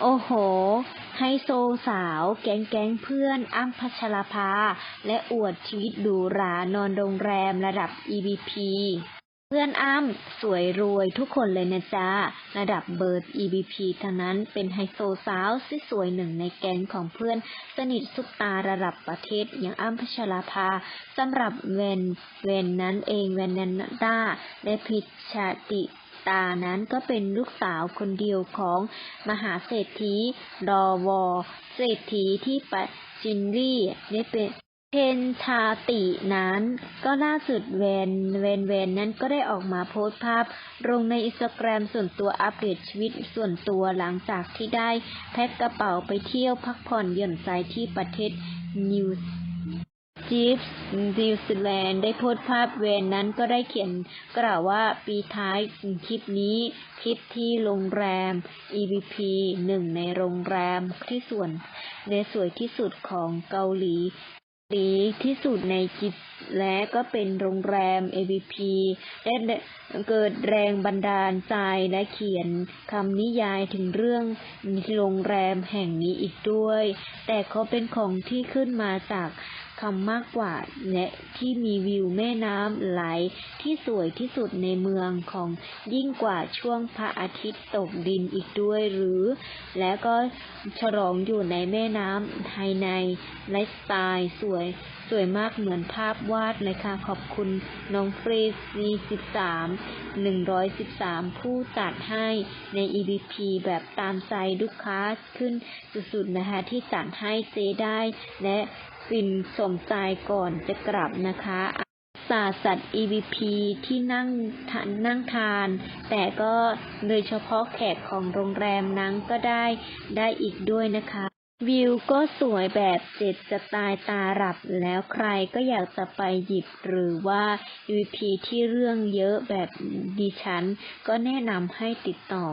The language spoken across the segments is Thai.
โอ้โห ไฮโซสาว แก๊งแก๊งเพื่อนอ้ำพัชราภา และอวดชีวิตหรูหรานอนโรงแรมระดับ EVP เพื่อนอ้ำสวยรวยทุกคนเลยนะจ๊ะ ระดับเบิร์ด EVP ทั้งนั้นเป็นไฮโซสาวที่สวยหนึ่งในแก๊งของเพื่อนสนิทซุปตาระดับประเทศอย่างอ้ำพัชราภาสำหรับเวนเวนนั้นเองเวนนันดาและพิชชาติ ตานั้นก็เป็นลูกสาวคนเดียวของมหาเศรษฐีดอวอเศรษฐีที่ปะจินรี่ได้เป็นเพนชาตินั้นก็ล่าสุดเวนเวนเวนนั้นก็ได้ออกมาโพสต์ภาพ ลงในอินสตาแกรมส่วนตัวอัปเดตชีวิตส่วนตัวหลังจากที่ได้แพ็คกระเป๋าไปเที่ยวพักผ่อนหย่อนใจที่ประเทศนิว จีฟนิวซีแลนด์ได้โพสต์ภาพเวนนั้นก็ได้เขียนกล่าวว่าปีท้ายคลิปนี้คลิปที่โรงแรม EVP หนึ่งในโรงแรมที่ส่วนและสวยที่สุดของเกาหลีดีที่สุดในจิตและก็เป็นโรงแรม AVP และเกิดแรงบันดาลใจและเขียนคำนิยายถึงเรื่องโรงแรมแห่งนี้อีกด้วย แต่เขาเป็นของที่ขึ้นมาจาก คำมากกว่าและที่มีวิวแม่น้ำไหลที่สวยที่สุดในเมืองของยิ่งกว่าช่วงพระอาทิตย์ตกดินอีกด้วยหรือ และก็ฉลองอยู่ในแม่น้ำไฮในไลฟ์สไตล์สวยสวยมากเหมือนภาพวาดเลยค่ะ ขอบคุณน้องเฟรซี13 113 ผู้จัดให้ใน EVP แบบตามใจลูกค้าขึ้นสุดๆนะคะที่จัดให้เจได้และฟินสมใจก่อนจะกลับนะคะศาสตร์สัตว์ EVP ที่นั่งทานนั่งทาน แต่ก็โดยเฉพาะแขกของโรงแรมนั้นก็ได้ได้อีกด้วยนะคะ วิวก็สวยแบบเจ็ดจะตายตาหลับแล้วใครก็อยากจะไปหยิบหรือว่า EVP ที่เรื่องเยอะแบบดิฉัน ก็แนะนำให้ติดต่อ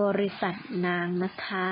บริษัทนางนะคะ